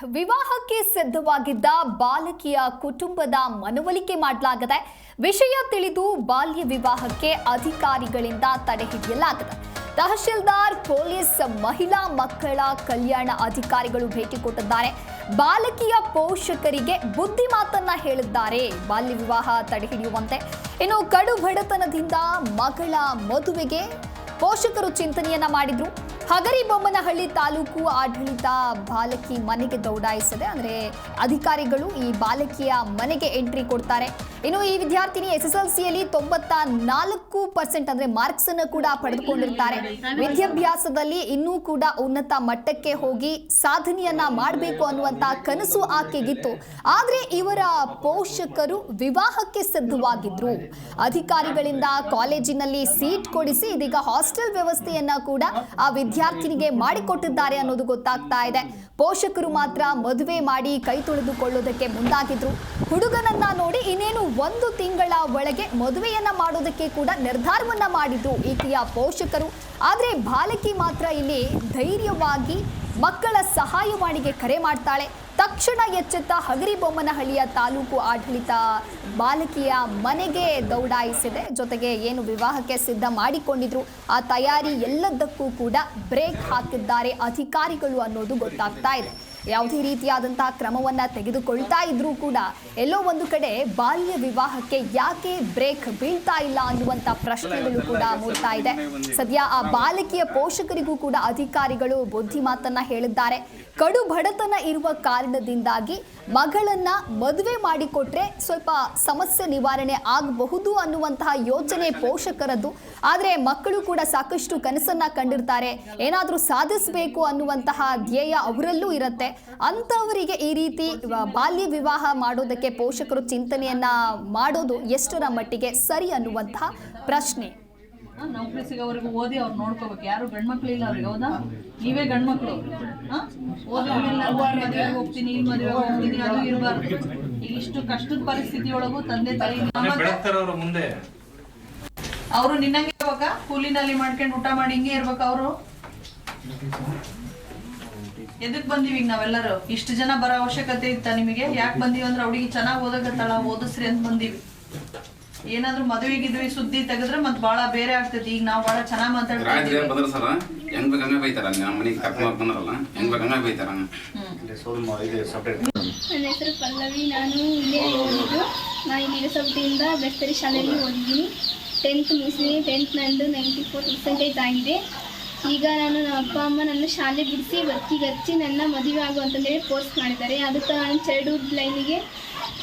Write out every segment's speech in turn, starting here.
ವಿವಾಹಕ್ಕೆ ಸಿದ್ಧವಾಗಿದ್ದ ಬಾಲಕಿಯ ಕುಟುಂಬದ ಮನವೊಲಿಕೆ ಮಾಡಲಾಗಿದೆ ವಿಷಯ ತಿಳಿದು ಬಾಲ್ಯ ವಿವಾಹಕ್ಕೆ ಅಧಿಕಾರಿಗಳಿಂದ ತಡೆ ಹಿಡಿಯಲಾಗಿದೆ. ತಹಶೀಲ್ದಾರ್, ಪೊಲೀಸ್, ಮಹಿಳಾ ಮಕ್ಕಳ ಕಲ್ಯಾಣ ಅಧಿಕಾರಿಗಳು ಭೇಟಿ ಕೊಟ್ಟಿದ್ದಾರೆ. ಬಾಲಕಿಯ ಪೋಷಕರಿಗೆ ಬುದ್ಧಿ ಮಾತನ್ನ ಹೇಳಿದ್ದಾರೆ. ಬಾಲ್ಯ ವಿವಾಹ ತಡೆ ಹಿಡಿಯುವಂತೆ. ಇನ್ನು ಕಡು ಬಡತನದಿಂದ ಮಗಳ ಮದುವೆಗೆ ಪೋಷಕರು ಚಿಂತನೆಯನ್ನ ಮಾಡಿದ್ರು. ಹಗರಿಬೊಮ್ಮನಹಳ್ಳಿ ತಾಲೂಕು ಆಡಳಿತ ಬಾಲಕಿ ಮನೆಗೆ ದೌಡಾಯಿಸದೆ, ಅಂದ್ರೆ ಅಧಿಕಾರಿಗಳು ಈ ಬಾಲಕಿಯ ಮನೆಗೆ ಎಂಟ್ರಿ ಕೊಡ್ತಾರೆ. ಇನ್ನು ಈ ವಿದ್ಯಾರ್ಥಿನಿ ಎಸ್ ಎಸ್ ಎಲ್ ಸಿಯಲ್ಲಿ ತೊಂಬತ್ತ ನಾಲ್ಕು ಪರ್ಸೆಂಟ್ ಅಂದ್ರೆ ಮಾರ್ಕ್ಸ್ ಅನ್ನು ಕೂಡ ಪಡೆದುಕೊಂಡಿರ್ತಾರೆ. ವಿದ್ಯಾಭ್ಯಾಸದಲ್ಲಿ ಇನ್ನೂ ಕೂಡ ಉನ್ನತ ಮಟ್ಟಕ್ಕೆ ಹೋಗಿ ಸಾಧನೆಯನ್ನ ಮಾಡಬೇಕು ಅನ್ನುವಂತ ಕನಸು ಆಕೆಗಿತ್ತು. ಆದ್ರೆ ಇವರ ಪೋಷಕರು ವಿವಾಹಕ್ಕೆ ಸಿದ್ಧವಾಗಿದ್ರು. ಅಧಿಕಾರಿಗಳಿಂದ ಕಾಲೇಜಿನಲ್ಲಿ ಸೀಟ್ ಕೊಡಿಸಿ ಇದೀಗ ಹಾಸ್ಟೆಲ್ ವ್ಯವಸ್ಥೆಯನ್ನ ಕೂಡ ಆ ವಿದ್ಯಾರ್ಥಿನಿಗೆ ಮಾಡಿಕೊಟ್ಟಿದ್ದಾರೆ ಅನ್ನೋದು ಗೊತ್ತಾಗ್ತಾ ಇದೆ. ಪೋಷಕರು ಮಾತ್ರ ಮದುವೆ ಮಾಡಿ ಕೈ ತೊಳೆದುಕೊಳ್ಳೋದಕ್ಕೆ ಮುಂದಾಗಿದ್ರು. ಹುಡುಗನನ್ನ ನೋಡಿ ಇನ್ನೇನು ಒಂದು ತಿಂಗಳ ಒಳಗೆ ಮದುವೆಯನ್ನ ಮಾಡೋದಕ್ಕೆ ಕೂಡ ನಿರ್ಧಾರವನ್ನ ಮಾಡಿದ್ರು ಈಕೆಯ ಪೋಷಕರು. ಆದರೆ ಬಾಲಕಿ ಮಾತ್ರ ಇಲ್ಲಿ ಧೈರ್ಯವಾಗಿ ಮಕ್ಕಳ ಸಹಾಯವಾಣಿಗೆ ಕರೆ ಮಾಡ್ತಾಳೆ. ತಕ್ಷಣ ಎಚ್ಚೆತ್ತ ಹಗರಿಬೊಮ್ಮನಹಳ್ಳಿಯ ತಾಲೂಕು ಆಡಳಿತ ಬಾಲಕಿಯ ಮನೆಗೆ ದೌಡಾಯಿಸಿದೆ. ಜೊತೆಗೆ ಏನು ವಿವಾಹಕ್ಕೆ ಸಿದ್ಧ ಮಾಡಿಕೊಂಡಿದ್ರು, ಆ ತಯಾರಿ ಎಲ್ಲದಕ್ಕೂ ಕೂಡ ಬ್ರೇಕ್ ಹಾಕಿದ್ದಾರೆ ಅಧಿಕಾರಿಗಳು ಅನ್ನೋದು ಗೊತ್ತಾಗ್ತಾ ಇದೆ. ಯಾವುದೇ ರೀತಿಯಾದಂತಹ ಕ್ರಮವನ್ನ ತೆಗೆದುಕೊಳ್ತಾ ಇದ್ರೂ ಕೂಡ ಎಲ್ಲೋ ಒಂದು ಕಡೆ ಬಾಲ್ಯ ವಿವಾಹಕ್ಕೆ ಯಾಕೆ ಬ್ರೇಕ್ ಬೀಳ್ತಾ ಇಲ್ಲ ಅನ್ನುವಂತ ಪ್ರಶ್ನೆಗಳು ಕೂಡ ಮೂಡ್ತಾ ಇದೆ. ಸದ್ಯ ಆ ಬಾಲಕಿಯ ಪೋಷಕರಿಗೂ ಕೂಡ ಅಧಿಕಾರಿಗಳು ಬುದ್ಧಿ ಮಾತನ್ನ ಹೇಳಿದ್ದಾರೆ. ಕಡು ಬಡತನ ಇರುವ ಕಾರಣದಿಂದಾಗಿ ಮಗಳನ್ನ ಮದುವೆ ಮಾಡಿಕೊಟ್ರೆ ಸ್ವಲ್ಪ ಸಮಸ್ಯೆ ನಿವಾರಣೆ ಆಗಬಹುದು ಅನ್ನುವಂತಹ ಯೋಚನೆ ಪೋಷಕರದ್ದು. ಆದರೆ ಮಕ್ಕಳು ಕೂಡ ಸಾಕಷ್ಟು ಕನಸನ್ನ ಕಂಡಿರ್ತಾರೆ. ಏನಾದರೂ ಸಾಧಿಸಬೇಕು ಅನ್ನುವಂತಹ ಧ್ಯೇಯ ಅವರಲ್ಲೂ ಇರುತ್ತೆ. ಅಂಥವರಿಗೆ ಈ ರೀತಿ ಬಾಲ್ಯ ವಿವಾಹ ಮಾಡೋದಕ್ಕೆ ಪೋಷಕರು ಚಿಂತನೆಯನ್ನ ಮಾಡೋದು ಎಷ್ಟರ ಮಟ್ಟಿಗೆ ಸರಿ ಅನ್ನುವಂತಹ ಪ್ರಶ್ನೆ. ನೌಕರಿ ಸಿಗೋವರೆಗೂ ಓದಿ ಅವ್ರು ನೋಡ್ಕೋಬೇಕು. ಯಾರು ಗಂಡ್ ಮಕ್ಳು ಇಲ್ಲ ಅವ್ರಿಗೆ ಹೌದಾ? ನೀವೇ ಗಂಡ್ ಮಕ್ಳು ಮದುವೆಗೆ ಹೋಗ್ತೀನಿ ಇಲ್ಲಿ ಮದುವೆ ಹೋಗ್ತೀನಿ ಅದು ಇರಬಾರ್ದು. ಈಗ ಇಷ್ಟು ಕಷ್ಟದ ಪರಿಸ್ಥಿತಿ ಒಳಗೂ ತಂದೆ ತಾಯಿ ಮುಂದೆ. ಅವರು ನಿನ್ನಂಗೆ ಇವಾಗ ಕೂಲಿನಲ್ಲಿ ಮಾಡ್ಕೊಂಡು ಊಟ ಮಾಡಿ ಹಿಂಗೆ ಇರ್ಬೇಕು ಅವರು? ಎದಕ್ ಬಂದಿವಿ ಈಗ ನಾವೆಲ್ಲರೂ? ಇಷ್ಟು ಜನ ಬರೋ ಅವಶ್ಯಕತೆ ಇತ್ತ ನಿಮಗೆ? ಯಾಕೆ ಬಂದಿವಿ ಅಂದ್ರೆ ಅವಳಿಗೆ ಚೆನ್ನಾಗಿ ಓದಕತ್ತಾಳ ಓದಿಸ್ರಿ ಅಂತ ಬಂದೀವಿ. ಏನಾದ್ರೂ ಮದುವೆ ಗಿದ್ವಿ ಸುದ್ದಿ ತೆಗೆದ್ರೆ ಮತ್ ಬಹಳ ಬೇರೆ ಆಗ್ತೈತಿ. ಈಗ ನಾವು ಬಾಳ ಚೆನ್ನಾಗ್ ಮಾತಾಡ್ತೀವಿ ರಾಜ್ಯ ಇದೀವಿ ಬಂದ್ರ ಸರ್ ಹೆಂಗ್ ಬೇಕ್ ಹಂಗ ಬೈತಾರ. ನಮ್ಮ ಮನೆಗೆ ಕರ್ಕೊಂಡ್ ಬಂದ್ರಲ್ಲ ಹೆಂಗ್ ಬೇಕ್ ಹಂಗ ಬೈತಾರ. ನನ್ನ ಹೆಸರು ಪಲ್ಲವಿ ನಾನು ಇಲ್ಲೇ ಓದಿದ್ದು ನಾನು ಇಲ್ಲಿ ಇರಸಬಟ್ಟಿಯಿಂದ ಬೆಸ್ತರಿ ಶಾಲೆಯಲ್ಲಿ ಓದಿದ್ದೀನಿ ಟೆಂತ್ ಮುಗಿಸಿದ್ದೀನಿ ಟೆಂತ್ ನಂದು ನೈಂಟಿ ಫೋರ್ ಪರ್ಸೆಂಟೇಜ್ ಆಗಿದೆ. ಈಗ ನಾನು ನಮ್ಮ ಅಪ್ಪ ಅಮ್ಮ ನನ್ನ ಶಾಲೆ ಬಿಡಿಸಿ ವರ್ಕಿಗೆ ಹಚ್ಚಿ ನನ್ನ ಮದುವೆ ಆಗು ಪೋಸ್ಟ್ ಫೋರ್ಸ್ ಮಾಡಿದ್ದಾರೆ. ಅದಕ್ಕೆ ನಾನು ಚೈಲ್ಡ್ಹುಡ್ ಲೈನಿಗೆ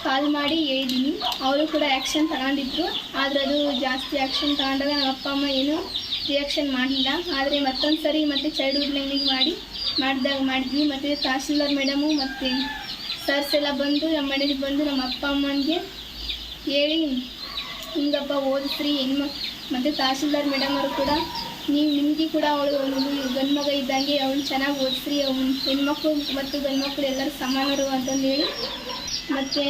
ಕಾಲ್ ಮಾಡಿ ಹೇಳಿದ್ದೀನಿ. ಅವರು ಕೂಡ ಆ್ಯಕ್ಷನ್ ತಗೊಂಡಿದ್ರು. ಆದರೆ ಅದು ಜಾಸ್ತಿ ಆ್ಯಕ್ಷನ್ ತಗೊಂಡಾಗ ನಮ್ಮ ಅಪ್ಪ, ಅಮ್ಮ ಏನು ರಿಯಾಕ್ಷನ್ ಮಾಡಲಿಲ್ಲ. ಆದರೆ ಮತ್ತೊಂದು ಸರಿ ಮತ್ತೆ ಚೈಲ್ಡ್ಹುಡ್ ಲೈನಿಗೆ ಮಾಡಿ, ಮಾಡಿದಾಗ ಮಾಡಿದ್ವಿ. ಮತ್ತು ತಹಸೀಲ್ದಾರ್ ಮೇಡಮು ಮತ್ತು ಸರ್ಸ್ ಎಲ್ಲ ಬಂದು ನಮ್ಮ ಮನೇಲಿ ಬಂದು ನಮ್ಮ ಅಪ್ಪ, ಅಮ್ಮನಿಗೆ ಹೇಳಿ, ಹಿಂಗಪ್ಪ, ಓದಿಸ್ರಿ, ಹೆಣ್ಮ ಮತ್ತು ತಹಸೀಲ್ದಾರ್ ಮೇಡಮ್ ಅವರು ಕೂಡ, ನೀವು ನಿಮಗೆ ಕೂಡ ಅವಳು ಗಂಡು ಮಗ ಇದ್ದಂಗೆ ಅವಳು ಚೆನ್ನಾಗಿ ಓದಿಸ್ರಿ ಅವನು ಹೆಣ್ಮಕ್ಳು ಮತ್ತು ಗಂಡು ಮಕ್ಕಳು ಎಲ್ಲರೂ ಸಮಾನರು ಅಂತಂದು ಹೇಳಿ ಮತ್ತು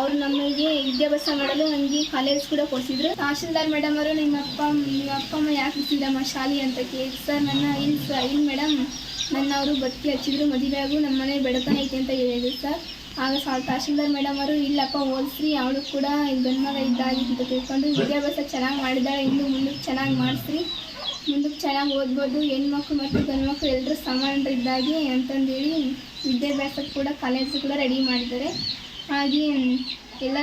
ಅವರು ನಮಗೆ ವಿದ್ಯಾಭ್ಯಾಸ ಮಾಡಲು ನನಗೆ ಕಾಲೇಜ್ ಕೂಡ ಕೊಡಿಸಿದ್ರು. ತಹಶೀಲ್ದಾರ್ ಮೇಡಮ್ ಅವರು ನಿಮ್ಮ ಅಪ್ಪ ನಿಮ್ಮ ಅಪ್ಪ ಅಮ್ಮ ಯಾಕೆ ಇಲ್ಲಮ್ಮ ಶಾಲಿ ಅಂತ ಕೇಳಿ. ಸರ್ ನನ್ನ ಇಲ್ಲಿ ಸರ್ ಇಲ್ಲಿ ಮೇಡಮ್ ನನ್ನ ಅವರು ಬತ್ತಿ ಹಚ್ಚಿದ್ರು ಮದುವೆ ಆಗು ನಮ್ಮ ಮನೆ ಬೆಳತನ ಐತೆ ಅಂತ ಹೇಳಿದ್ರು ಸರ್ ಆಗ ಸಾ ತಹಶೀಲ್ದಾರ್ ಮೇಡಮ್ ಅವರು ಇಲ್ಲಪ್ಪ ಓದಿಸ್ರಿ ಅವಳು ಕೂಡ ಗಂಡು ಮಗ ಇದ್ದಾಗಿ ಅಂತ ತಿಳ್ಕೊಂಡು ವಿದ್ಯಾಭ್ಯಾಸ ಚೆನ್ನಾಗಿ ಮಾಡಿದ್ದಾಳೆ ಇನ್ನು ಮುಂದಕ್ಕೆ ಚೆನ್ನಾಗಿ ಮಾಡಿಸ್ರಿ. ಮುಂದಕ್ಕೆ ಚೆನ್ನಾಗಿ ಓದ್ಬೋದು ಹೆಣ್ಮಕ್ಳು ಮತ್ತು ಗಂಡು ಮಕ್ಕಳು ಎಲ್ಲರೂ ಸಮಾನರಿದ್ದಾಗಿ ಅಂತಂದೇಳಿ ವಿದ್ಯಾಭ್ಯಾಸಕ್ಕೆ ಕೂಡ ಕಾಲೇಜು ಕೂಡ ರೆಡಿ ಮಾಡಿದ್ದಾರೆ. ಹಾಗೆ ಎಲ್ಲ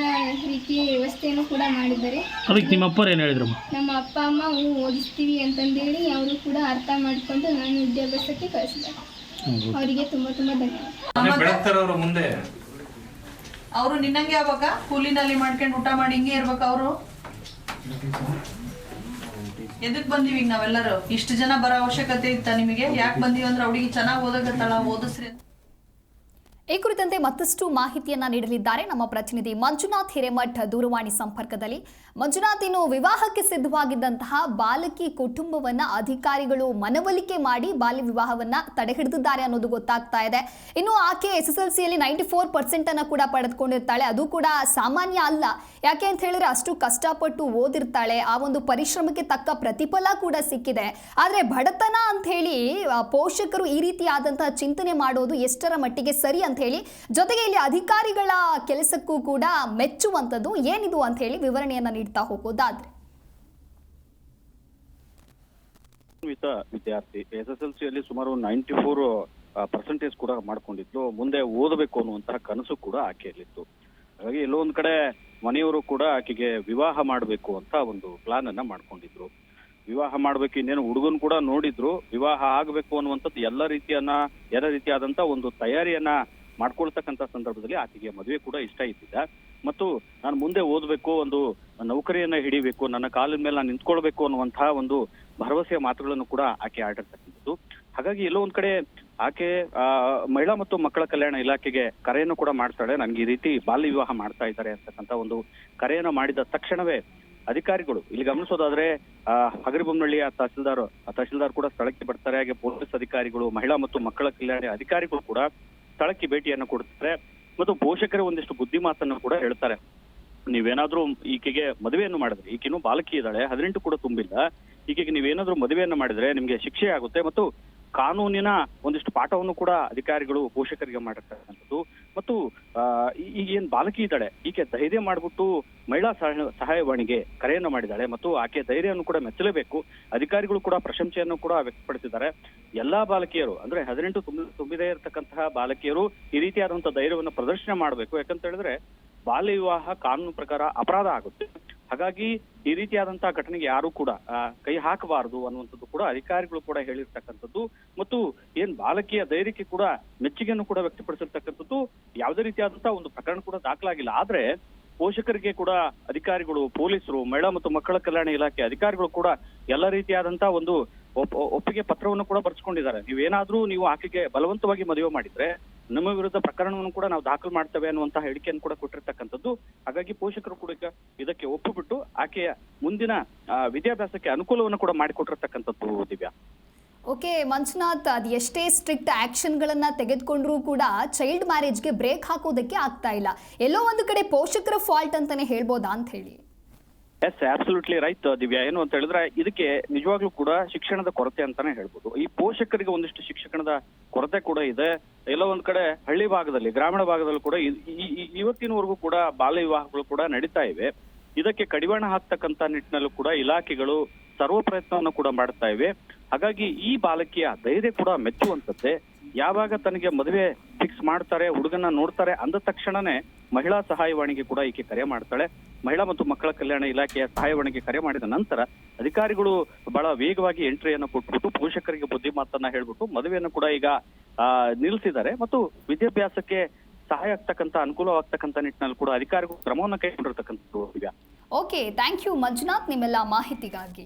ರೀತಿಯ ವ್ಯವಸ್ಥೆಯನ್ನು ಕೂಡ ಮಾಡಿದ್ದಾರೆ. ಅದಕ್ಕೆ ನಿಮ್ಮ ಅಪ್ಪರು ಏನು ಹೇಳಿದ್ರು? ನಮ್ಮ ಅಪ್ಪ ಅಮ್ಮ ಓದಿಸ್ತೀವಿ ಅಂತಂದೇಳಿ ಅವರು ಕೂಡ ಅರ್ಥ ಮಾಡಿಕೊಂಡು ನಾನು ವಿದ್ಯಾಭ್ಯಾಸಕ್ಕೆ ಕಳಿಸಿದ್ದಾರೆ. ಅವರಿಗೆ ತುಂಬ ತುಂಬ ಧನ್ಯವಾದ. ಮುಂದೆ. ಅವರು ನಿನ್ನಂಗೆ ಯಾವಾಗ? ಕೂಲಿನಲ್ಲಿ ಮಾಡ್ಕೊಂಡು ಊಟ ಮಾಡಿ ಹಿಂಗೆ ಇರ್ಬೇಕು ಅವರು. ಎದಕ್ ಬಂದೀವಿ ಈಗ ನಾವೆಲ್ಲರೂ? ಇಷ್ಟು ಜನ ಬರೋ ಅವಶ್ಯಕತೆ ಇತ್ತ ನಿಮಗೆ? ಯಾಕೆ ಬಂದೀವಿ ಅಂದ್ರೆ ಹುಡುಗಿ ಚೆನ್ನಾಗಿ ಓದಕತ್ತಾಳ ಓದಿಸ್ರಿ ಅಂತ. ಈ ಕುರಿತಂತೆ ಮತ್ತಷ್ಟು ಮಾಹಿತಿಯನ್ನ ನೀಡಲಿದ್ದಾರೆ ನಮ್ಮ ಪ್ರತಿನಿಧಿ ಮಂಜುನಾಥ್ ಹಿರೇಮಠ್ ದೂರವಾಣಿ ಸಂಪರ್ಕದಲ್ಲಿ. ಮಂಜುನಾಥ್, ಇನ್ನು ವಿವಾಹಕ್ಕೆ ಸಿದ್ಧವಾಗಿದ್ದಂತಹ ಬಾಲಕಿ ಕುಟುಂಬವನ್ನ ಅಧಿಕಾರಿಗಳು ಮನವೊಲಿಕೆ ಮಾಡಿ ಬಾಲ್ಯ ವಿವಾಹವನ್ನ ತಡೆಹಿಡಿದಿದ್ದಾರೆ ಅನ್ನೋದು ಗೊತ್ತಾಗ್ತಾ ಇದೆ. ಇನ್ನು ಆಕೆ ಎಸ್ ಎಸ್ ಎಲ್ ಸಿಯಲ್ಲಿ ನೈಂಟಿ ಫೋರ್ ಪರ್ಸೆಂಟ್ ಅನ್ನ ಕೂಡ ಪಡೆದುಕೊಂಡಿರ್ತಾಳೆ. ಅದು ಕೂಡ ಸಾಮಾನ್ಯ ಅಲ್ಲ. ಯಾಕೆ ಅಂತ ಹೇಳಿದ್ರೆ ಅಷ್ಟು ಕಷ್ಟಪಟ್ಟು ಓದಿರ್ತಾಳೆ. ಆ ಒಂದು ಪರಿಶ್ರಮಕ್ಕೆ ತಕ್ಕ ಪ್ರತಿಫಲ ಕೂಡ ಸಿಕ್ಕಿದೆ. ಆದ್ರೆ ಬಡತನ ಅಂತ ಹೇಳಿ ಪೋಷಕರು ಈ ರೀತಿಯಾದಂತಹ ಚಿಂತನೆ ಮಾಡೋದು ಎಷ್ಟರ ಮಟ್ಟಿಗೆ ಸರಿ ಅಂತ ಹೇಳಿ. ಜೊತೆಗೆ ಇಲ್ಲಿ ಅಧಿಕಾರಿಗಳ ಕೆಲಸಕ್ಕೂ ಕೂಡ ಮೆಚ್ಚುವಂಥದ್ದು ಏನಿದು ಅಂತ ಹೇಳಿ ವಿವರಣೆಯನ್ನು ನೀಡ್ತಾ ಹೋಗೋದಾದ್ರೆ. ವಿದ್ಯಾರ್ಥಿ ಎಸ್ ಎಸ್ ಎಲ್ ಸಿಯಲ್ಲಿ ಸುಮಾರು ನೈಂಟಿ ಫೋರ್ ಪರ್ಸೆಂಟೇಜ್ ಕೂಡ ಮಾಡ್ಕೊಂಡಿದ್ಲು ಮುಂದೆ ಓದಬೇಕು ಅನ್ನುವಂತಹ ಕನಸು ಕೂಡ ಆಕೆಯಲ್ಲಿತ್ತು. ಹಾಗಾಗಿ ಎಲ್ಲೋ ಒಂದ್ ಕಡೆ ಮನೆಯವರು ಕೂಡ ಆಕೆಗೆ ವಿವಾಹ ಮಾಡಬೇಕು ಅಂತ ಒಂದು ಪ್ಲಾನ್ ಅನ್ನ ಮಾಡ್ಕೊಂಡಿದ್ರು. ವಿವಾಹ ಮಾಡ್ಬೇಕು, ಇನ್ನೇನು ಹುಡುಗನ್ ಕೂಡ ನೋಡಿದ್ರು. ವಿವಾಹ ಆಗಬೇಕು ಅನ್ನುವಂಥದ್ದು ಎಲ್ಲ ರೀತಿಯನ್ನ, ಎಲ್ಲ ರೀತಿಯಾದಂತ ಒಂದು ತಯಾರಿಯನ್ನ ಮಾಡ್ಕೊಳ್ತಕ್ಕಂತ ಸಂದರ್ಭದಲ್ಲಿ ಆಕೆಗೆ ಮದುವೆ ಕೂಡ ಇಷ್ಟ ಇದ್ದಿದ್ದ. ಮತ್ತು ನಾನು ಮುಂದೆ ಓದಬೇಕು ಒಂದು ನೌಕರಿಯನ್ನ ಹಿಡಿಬೇಕು ನನ್ನ ಕಾಲಿನ ಮೇಲೆ ನಾನು ನಿಂತ್ಕೊಳ್ಬೇಕು ಅನ್ನುವಂತಹ ಒಂದು ಭರವಸೆಯ ಮಾತುಗಳನ್ನು ಕೂಡ ಆಕೆ ಆಡಿರ್ತಕ್ಕಂಥದ್ದು. ಹಾಗಾಗಿ ಎಲ್ಲೋ ಒಂದ್ ಕಡೆ ಆಕೆ ಆ, ಮಹಿಳಾ ಮತ್ತು ಮಕ್ಕಳ ಕಲ್ಯಾಣ ಇಲಾಖೆಗೆ ಕರೆಯನ್ನು ಕೂಡ ಮಾಡ್ತಾಳೆ. ನನ್ಗೆ ಈ ರೀತಿ ಬಾಲ್ಯ ವಿವಾಹ ಮಾಡ್ತಾ ಇದ್ದಾರೆ ಅಂತಕ್ಕಂಥ ಒಂದು ಕರೆಯನ್ನು ಮಾಡಿದ ತಕ್ಷಣವೇ ಅಧಿಕಾರಿಗಳು ಇಲ್ಲಿ ಗಮನಿಸೋದಾದ್ರೆ ಹಗರಿಬೊಮ್ಮನಹಳ್ಳಿಯ ತಹಸೀಲ್ದಾರ್ ತಹಸೀಲ್ದಾರ್ ಕೂಡ ಸ್ಥಳಕ್ಕೆ ಬರ್ತಾರೆ. ಹಾಗೆ ಪೊಲೀಸ್ ಅಧಿಕಾರಿಗಳು ಮಹಿಳಾ ಮತ್ತು ಮಕ್ಕಳ ಕಲ್ಯಾಣ ಅಧಿಕಾರಿಗಳು ಕೂಡ ಸ್ಥಳಕ್ಕೆ ಭೇಟಿಯನ್ನು ಕೊಡ್ತಾರೆ ಮತ್ತು ಪೋಷಕರ ಒಂದಿಷ್ಟು ಬುದ್ಧಿ ಮಾತನ್ನು ಕೂಡ ಹೇಳ್ತಾರೆ. ನೀವೇನಾದ್ರೂ ಈಕೆಗೆ ಮದುವೆಯನ್ನು ಮಾಡಿದ್ರೆ ಈಕೆನೂ ಬಾಲಕಿ ಇದ್ದಾಳೆ, ಹದಿನೆಂಟು ಕೂಡ ತುಂಬಿಲ್ಲ, ಈಕೆಗೆ ನೀವೇನಾದ್ರೂ ಮದುವೆಯನ್ನು ಮಾಡಿದ್ರೆ ನಿಮ್ಗೆ ಶಿಕ್ಷೆ ಆಗುತ್ತೆ ಮತ್ತು ಕಾನೂನಿನ ಒಂದಿಷ್ಟು ಪಾಠವನ್ನು ಕೂಡ ಅಧಿಕಾರಿಗಳು, ಪೋಷಕರಿಗೆ ಮಾಡಿರ್ತಕ್ಕಂಥದ್ದು. ಮತ್ತು ಈಗ ಏನ್ ಬಾಲಕಿ ಇದ್ದಾಳೆ, ಈಕೆ ಧೈರ್ಯ ಮಾಡ್ಬಿಟ್ಟು ಮಹಿಳಾ ಸಹಾಯ, ಸಹಾಯವಾಣಿಗೆ ಕರೆಯನ್ನು ಮಾಡಿದ್ದಾಳೆ ಮತ್ತು ಆಕೆ ಧೈರ್ಯವನ್ನು ಕೂಡ ಮೆಚ್ಚಲೇಬೇಕು. ಅಧಿಕಾರಿಗಳು ಕೂಡ ಪ್ರಶಂಸೆಯನ್ನು ಕೂಡ ವ್ಯಕ್ತಪಡಿಸಿದ್ದಾರೆ. ಎಲ್ಲಾ ಬಾಲಕಿಯರು, ಅಂದ್ರೆ ಹದಿನೆಂಟು ತುಂಬಿ ತುಂಬಿದೇ ಇರತಕ್ಕಂತಹ ಬಾಲಕಿಯರು ಈ ರೀತಿಯಾದಂತಹ ಧೈರ್ಯವನ್ನು ಪ್ರದರ್ಶನ ಮಾಡಬೇಕು. ಯಾಕಂತ ಹೇಳಿದ್ರೆ, ಬಾಲ್ಯ ವಿವಾಹ ಕಾನೂನು ಪ್ರಕಾರ ಅಪರಾಧ ಆಗುತ್ತೆ. ಹಾಗಾಗಿ ಈ ರೀತಿಯಾದಂತಹ ಘಟನೆಗೆ ಯಾರು ಕೂಡ ಕೈ ಹಾಕಬಾರದು ಅನ್ನುವಂಥದ್ದು ಕೂಡ ಅಧಿಕಾರಿಗಳು ಕೂಡ ಹೇಳಿರ್ತಕ್ಕಂಥದ್ದು ಮತ್ತು ಏನ್ ಬಾಲಕಿಯ ಧೈರ್ಯಕ್ಕೆ ಕೂಡ ಮೆಚ್ಚುಗೆಯನ್ನು ಕೂಡ ವ್ಯಕ್ತಪಡಿಸಿರ್ತಕ್ಕಂಥದ್ದು ಯಾವುದೇ ರೀತಿಯಾದಂತಹ ಒಂದು ಪ್ರಕರಣ ಕೂಡ ದಾಖಲಾಗಿಲ್ಲ. ಆದ್ರೆ ಪೋಷಕರಿಗೆ ಕೂಡ ಅಧಿಕಾರಿಗಳು, ಪೊಲೀಸರು, ಮಹಿಳಾ ಮತ್ತು ಮಕ್ಕಳ ಕಲ್ಯಾಣ ಇಲಾಖೆ ಅಧಿಕಾರಿಗಳು ಕೂಡ ಎಲ್ಲ ರೀತಿಯಾದಂತಹ ಒಂದು ಒಪ್- ಒಪ್ಪಿಗೆ ಪತ್ರವನ್ನು ಕೂಡ ಬರ್ಸ್ಕೊಂಡಿದ್ದಾರೆ. ನೀವೇನಾದ್ರೂ ನೀವು ಆಕೆಗೆ ಬಲವಂತವಾಗಿ ಮದುವೆ ಮಾಡಿದ್ರೆ ನಮ್ಮ ವಿರುದ್ಧ ಪ್ರಕರಣವನ್ನು ಕೂಡ ನಾವು ದಾಖಲು ಮಾಡ್ತೇವೆ ಅನ್ನುವಂತಹ ಹೇಳಿಕೆಯನ್ನು ಕೂಡ ಕೊಟ್ಟಿರ್ತಕ್ಕಂಥದ್ದು. ಹಾಗಾಗಿ ಪೋಷಕರು ಕೂಡ ಇದಕ್ಕೆ ಒಪ್ಪುಬಿಟ್ಟು ಆಕೆಯ ಮುಂದಿನ ವಿದ್ಯಾಭ್ಯಾಸಕ್ಕೆ ಅನುಕೂಲವನ್ನು ಕೂಡ ಮಾಡಿಕೊಟ್ಟಿರ್ತಕ್ಕಂಥದ್ದು ದಿವ್ಯಾ. ಓಕೆ, ಮಂಜುನಾಥ್, ಅದು ಎಷ್ಟೇ ಸ್ಟ್ರಿಕ್ಟ್ ಆಕ್ಷನ್ಗಳನ್ನ ತೆಗೆದುಕೊಂಡ್ರೂ ಕೂಡ ಚೈಲ್ಡ್ ಮ್ಯಾರೇಜ್ಗೆ ಬ್ರೇಕ್ ಹಾಕೋದಕ್ಕೆ ಆಗ್ತಾ ಇಲ್ಲ. ಎಲ್ಲೋ ಒಂದು ಕಡೆ ಪೋಷಕರ ಫಾಲ್ಟ್ ಅಂತಾನೆ ಹೇಳ್ಬೋದಾ ಅಂತ ಹೇಳಿ. Yes absolutely right Divya. ಏನು ಅಂತ ಹೇಳಿದ್ರೆ, ಇದಕ್ಕೆ ನಿಜವಾಗ್ಲೂ ಕೂಡ ಶಿಕ್ಷಣದ ಕೊರತೆ ಅಂತಾನೆ ಹೇಳ್ಬೋದು. ಈ ಪೋಷಕರಿಗೆ ಒಂದಿಷ್ಟು ಶಿಕ್ಷಣದ ಕೊರತೆ ಕೂಡ ಇದೆ. ಎಲ್ಲ ಒಂದ್ ಕಡೆ ಹಳ್ಳಿ ಭಾಗದಲ್ಲಿ, ಗ್ರಾಮೀಣ ಭಾಗದಲ್ಲಿ ಕೂಡ ಇವತ್ತಿನವರೆಗೂ ಕೂಡ ಬಾಲ್ಯ ವಿವಾಹಗಳು ಕೂಡ ನಡೀತಾ ಇವೆ. ಇದಕ್ಕೆ ಕಡಿವಾಣ ಹಾಕ್ತಕ್ಕಂತ ನಿಟ್ಟಿನಲ್ಲೂ ಕೂಡ ಇಲಾಖೆಗಳು ಸರ್ವ ಪ್ರಯತ್ನವನ್ನು ಕೂಡ ಮಾಡ್ತಾ ಇವೆ. ಹಾಗಾಗಿ ಈ ಬಾಲಕಿಯ ಧೈರ್ಯ ಕೂಡ ಮೆಚ್ಚುವಂತದ್ದೇ ಯಾವಾಗ ತನಗೆ ಮದುವೆ ಫಿಕ್ಸ್ ಮಾಡ್ತಾರೆ ಹುಡುಗನ ನೋಡ್ತಾರೆ ಅಂದ ತಕ್ಷಣನೇ ಮಹಿಳಾ ಸಹಾಯವಾಣಿಗೆ ಕೂಡ ಈಕೆ ಕರೆ ಮಾಡ್ತಾಳೆ. ಮಹಿಳಾ ಮತ್ತು ಮಕ್ಕಳ ಕಲ್ಯಾಣ ಇಲಾಖೆಯ ಸಹಾಯವಾಣಿಗೆ ಕರೆ ಮಾಡಿದ ನಂತರ ಅಧಿಕಾರಿಗಳು ಬಹಳ ವೇಗವಾಗಿ ಎಂಟ್ರಿಯನ್ನು ಕೊಟ್ಬಿಟ್ಟು ಪೋಷಕರಿಗೆ ಬುದ್ಧಿ ಮಾತನ್ನ ಹೇಳ್ಬಿಟ್ಟು ಮದುವೆಯನ್ನು ಕೂಡ ಈಗ ನಿಲ್ಲಿಸಿದ್ದಾರೆ. ಮತ್ತು ವಿದ್ಯಾಭ್ಯಾಸಕ್ಕೆ ಸಹಾಯ ಆಗ್ತಕ್ಕಂತ ಅನುಕೂಲವಾಗ್ತಕ್ಕಂತ ನಿಟ್ಟಿನಲ್ಲಿ ಕೂಡ ಅಧಿಕಾರಿಗಳು ಕ್ರಮವನ್ನು ಕೈಗೊಂಡಿರ್ತಕ್ಕಂಥದ್ದು ಈಗ. ಓಕೆ ಥ್ಯಾಂಕ್ ಯು ಮಂಜುನಾಥ್, ನಿಮ್ಮೆಲ್ಲ ಮಾಹಿತಿಗಾಗಿ.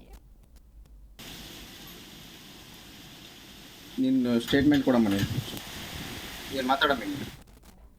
ನಿನ್ನ ಸ್ಟೇಟ್ಮೆಂಟ್ ಕೊಡಮ್ಮ ನೀನು ಏನು ಮಾತಾಡಮ್ಮ